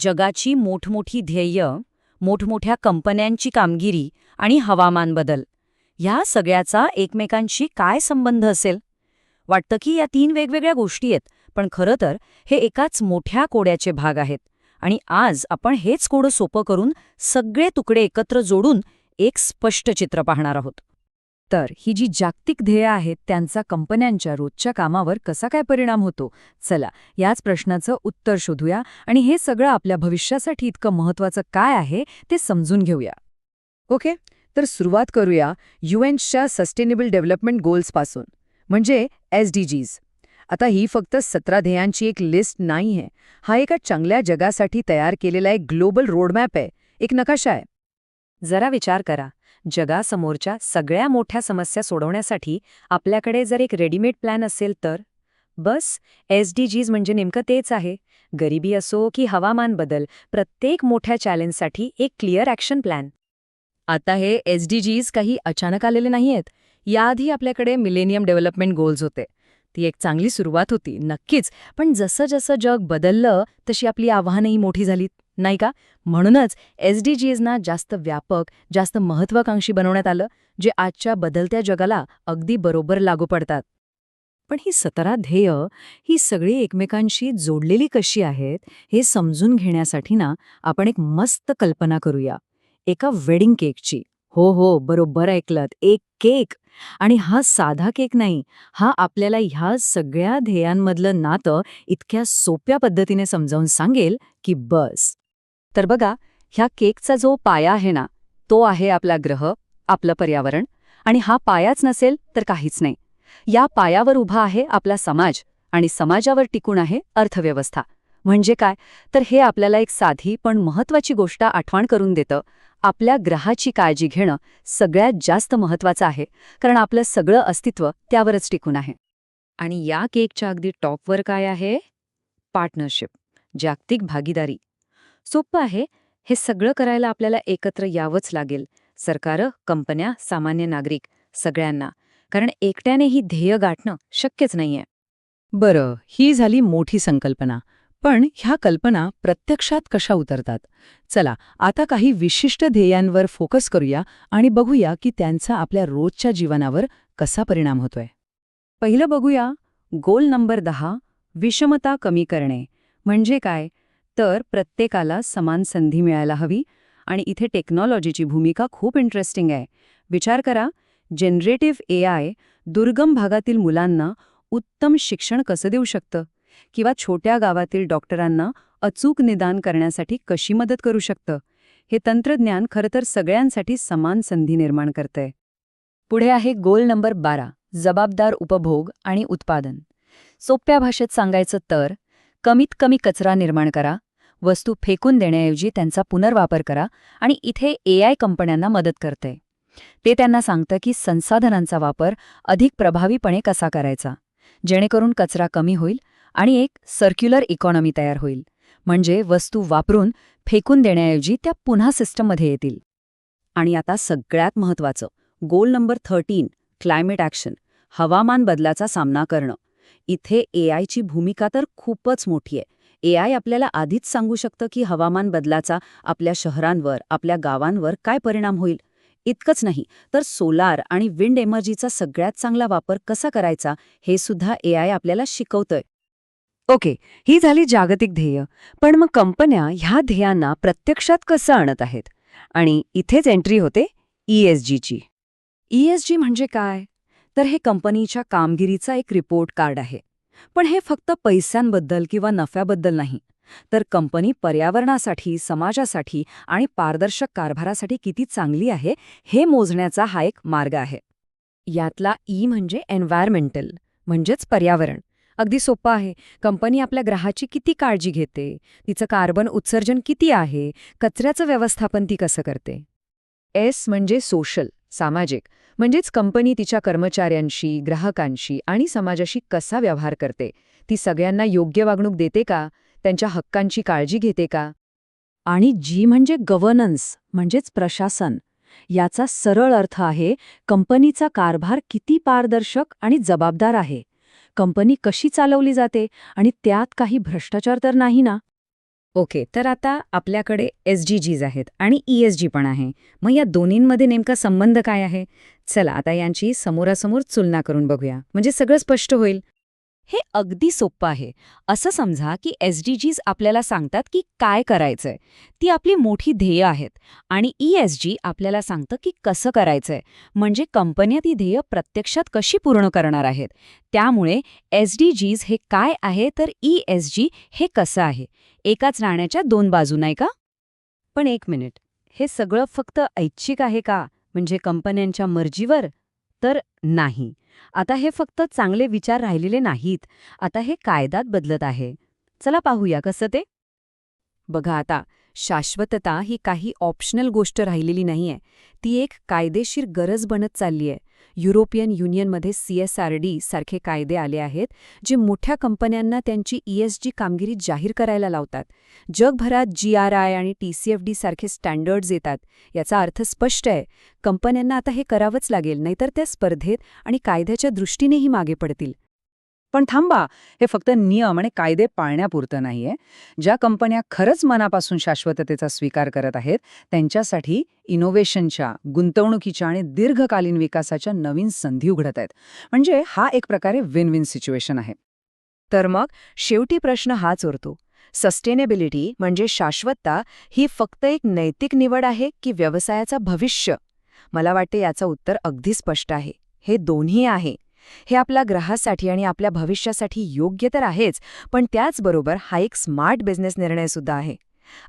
जगाची मोठमोठी ध्येय मोठमोठ्या कंपन्यांची कामगिरी आणि हवामान बदल ह्या सगळ्याचा एकमेकांशी काय संबंध असेल? वाटतं की या तीन वेगवेगळ्या गोष्टी आहेत पण खरं तर हे एकाच मोठ्या कोड्याचे भाग आहेत. आणि आज आपण हेच कोडं सोपं करून सगळे तुकडे एकत्र जोडून एक स्पष्ट चित्र पाहणार आहोत. तर ही जी जागतिक ध्येय आहेत त्यांचा कंपन्यांच्या रोजच्या कामावर कसा काय परिणाम होतो? चला याच प्रश्नाचं उत्तर शोधूया आणि हे सगळं आपल्या भविष्यासाठी इतकं महत्वाचं काय आहे ते समजून घेऊया. ओके तर सुरुवात करूया युएनच्या सस्टेनेबल डेव्हलपमेंट गोल्सपासून म्हणजे एस डी जीज. आता ही फक्त सतरा ध्येयांची एक लिस्ट नाही आहे हा एका चांगल्या जगासाठी तयार केलेला एक ग्लोबल रोडमॅप आहे एक नकाशा आहे. जरा विचार करा. जगासमोरच्या सगळ्या मोठ्या समस्या सोडवण्यासाठी आपल्याकडे जर एक रेडीमेड प्लॅन असेल तर? बस एस डी जीज म्हणजे नेमकं तेच आहे. गरिबी असो की हवामान बदल प्रत्येक मोठ्या चॅलेंजसाठी एक क्लिअर ॲक्शन प्लॅन. आता हे एस डी जीज काही अचानक आलेले नाहीयेत. याआधी आपल्याकडे मिलेनियम डेव्हलपमेंट गोल्स होते. ती एक चांगली सुरुवात होती नक्कीच. पण जसं जसं जग बदललं तशी आपली आव्हानंही मोठी झालीत. नाही का? म्हणूनच एस डी जीजना जास्त व्यापक जास्त महत्वाकांक्षी बनवण्यात आलं जे आजच्या बदलत्या जगाला अगदी बरोबर लागू पडतात. पण ही सतरा ध्येय ही सगळी एकमेकांशी जोडलेली कशी आहेत हे समजून घेण्यासाठी ना आपण एक मस्त कल्पना करूया. एका वेडिंग केकची. हो हो बरोबर ऐकलत. एक केक. आणि हा साधा केक नाही हा आपल्याला ह्या सगळ्या ध्येयांमधलं नातं इतक्या सोप्या पद्धतीने समजावून सांगेल की बस. तर बघा ह्या केकचा जो पाया आहे ना तो आहे आपला ग्रह आपलं पर्यावरण आणि हा पायाच नसेल तर काहीच नाही. या पायावर उभा आहे आपला समाज आणि समाजावर टिकून आहे अर्थव्यवस्था. म्हणजे काय? तर हे आपल्याला एक साधी पण महत्वाची गोष्ट आठवण करून देतं आपल्या ग्रहाची काळजी घेणं सगळ्यात जास्त महत्वाचं आहे कारण आपलं सगळं अस्तित्व त्यावरच टिकून आहे. आणि या केकच्या अगदी टॉपवर काय आहे? पार्टनरशिप जागतिक भागीदारी. सोपं आहे. हे सगळं करायला आपल्याला एकत्र यावंच लागेल. सरकार कंपन्या सामान्य नागरिक सगळ्यांना. कारण एकट्याने ही ध्येय गाठणं शक्यच नाहीये. बरं ही झाली मोठी संकल्पना. पण ह्या कल्पना प्रत्यक्षात कशा उतरतात? चला आता काही विशिष्ट ध्येयांवर फोकस करूया आणि बघूया की त्यांचा आपल्या रोजच्या जीवनावर कसा परिणाम होतोय. पहिलं बघूया गोल नंबर दहा विषमता कमी करणे. म्हणजे काय? तर प्रत्येकाला समान संधी मिळायला हवी आणि इथे टेक्नॉलॉजीची भूमिका खूप इंटरेस्टिंग आहे. विचार करा जनरेटिव्ह ए आय दुर्गम भागातील मुलांना उत्तम शिक्षण कसं देऊ शकतं? किंवा छोट्या गावातील डॉक्टरांना अचूक निदान करण्यासाठी कशी मदत करू शकतं? हे तंत्रज्ञान खरं तर सगळ्यांसाठी समान संधी निर्माण करतंय. पुढे आहे गोल नंबर बारा जबाबदार उपभोग आणि उत्पादन. सोप्या भाषेत सांगायचं तर कमीत कमी कचरा निर्माण करा वस्तू फेकून देण्याऐवजी त्यांचा पुनर्वापर करा आणि इथे ए आय कंपन्यांना मदत करते. ते त्यांना सांगतं की संसाधनांचा वापर अधिक प्रभावीपणे कसा करायचा? जेणेकरून कचरा कमी होईल आणि एक सर्क्युलर इकॉनॉमी तयार होईल. म्हणजे वस्तू वापरून फेकून देण्याऐवजी त्या पुन्हा सिस्टममध्ये येतील. आणि आता सगळ्यात महत्वाचं goal number thirteen climate action हवामान बदलाचा सामना करणं. इथे ए आयची भूमिका तर खूपच मोठी आहे. ए आय आपल्याला आधीच सांगू शकतं की हवामान बदलाचा आपल्या शहरांवर आपल्या गावांवर काय परिणाम होईल? इतकंच नाही तर सोलार आणि विंड एनर्जीचा सगळ्यात चांगला वापर कसा करायचा हे सुद्धा ए आय आपल्याला शिकवतंय. ओके ही झाली जागतिक ध्येय पण मग कंपन्या ह्या ध्येयांना प्रत्यक्षात कसं आणत आहेत? आणि इथेच एंट्री होते ईएसजीची ईएसजी म्हणजे काय? तर हे कंपनीच्या कामगिरीचा एक रिपोर्ट कार्ड आहे. पण हे फक्त पैशांबद्दल किंवा नफ्याबद्दल नाही तर कंपनी पर्यावरणासाठी समाजासाठी आणि पारदर्शक कारभारासाठी किती चांगली आहे हे मोजण्याचा हा एक मार्ग आहे. यातला ई म्हणजे एन्व्हायरमेंटल म्हणजेच पर्यावरण. अगदी सोपं आहे. कंपनी आपल्या ग्रहाची किती काळजी घेते तिचं कार्बन उत्सर्जन किती आहे कचऱ्याचं व्यवस्थापन ती कसं करते? एस म्हणजे सोशल. सामाजिक म्हणजेच कंपनी तिच्या कर्मचाऱ्यांशी ग्राहकांशी आणि समाजाशी कसा व्यवहार करते? ती सगळ्यांना योग्य वागणूक देते का? त्यांच्या हक्कांची काळजी घेते का? आणि जी म्हणजे गव्हर्नन्स म्हणजेच प्रशासन याचा सरळ अर्थ आहे कंपनीचा कारभार किती पारदर्शक आणि जबाबदार आहे. कंपनी कशी चालवली जाते आणि त्यात काही भ्रष्टाचार तर नाही ना? ओके तर आता आपल्याकडे एस डी जीज आहेत आणि ई एस जी पण आहे. मग या दोन्हींमध्ये नेमका संबंध काय आहे? चला आता यांची समोरासमोर तुलना करून बघूया. म्हणजे सगळं स्पष्ट होईल. हे अगदी सोपं आहे. असं समजा की एस डी जीज आपल्याला सांगतात की काय करायचंय. ती आपली मोठी ध्येय आहेत आणि ई एस जी आपल्याला सांगतं की कसं करायचंय. म्हणजे कंपन्या ती ध्येय प्रत्यक्षात कशी पूर्ण करणार आहेत. त्यामुळे एस डी जीज हे काय आहे तर ई एस जी हे कसं आहे? एकाच नाण्याच्या दोन बाजू नाही का? पण एक मिनिट. हे सगळं फक्त ऐच्छिक आहे का? म्हणजे कंपन्यांच्या मर्जीवर? तर नाही. आता हे फक्त चांगले विचार राहिलेले नाहीत. आता हे कायदात बदलत आहे. चला पाहूया कसं ते? बघा आता. शाश्वतता ही काही ऑप्शनल गोष्ट राहिलेली नाहीये. ती एक कायदेशीर गरज बनत चालली आहे युरोपियन युनियनमध्ये सी एस आर डी सारखे कायदे आले आहेत जे मोठ्या कंपन्यांना त्यांची ई एस जी कामगिरी जाहीर करायला लावतात. जगभरात जी आर आय आणि टी सी एफ डी सारखे स्टँडर्ड्स येतात याचा अर्थ स्पष्ट आहे. कंपन्यांना आता हे करावंच लागेल नाहीतर त्या स्पर्धेत आणि कायद्याच्या दृष्टीनेही मागे पडतील. पण थांबा हे फक्त नियम आणि कायदे पाळण्यापुरतं नाहीये. ज्या कंपन्या खरंच मनापासून शाश्वततेचा स्वीकार करत आहेत त्यांच्यासाठी इनोव्हेशनच्या गुंतवणुकीच्या आणि दीर्घकालीन विकासाच्या नवीन संधी उघडत आहेत. म्हणजे हा एक प्रकारे विन विन सिच्युएशन आहे. तर मग शेवटी प्रश्न हाच उरतो. सस्टेनेबिलिटी म्हणजे शाश्वतता ही फक्त एक नैतिक निवड आहे की व्यवसायाचा भविष्य? मला वाटते याचं उत्तर अगदी स्पष्ट आहे. हे दोन्ही आहे. हे आपल्या ग्रहासाठी आणि आपल्या भविष्यासाठी योग्य तर आहेच पण त्याचबरोबर हा एक स्मार्ट बिझनेस निर्णयसुद्धा आहे.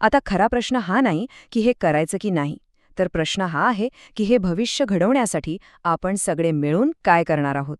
आता खरा प्रश्न हा नाही की हे करायचं की नाही तर प्रश्न हा आहे की हे भविष्य घडवण्यासाठी आपण सगळे मिळून काय करणार आहोत.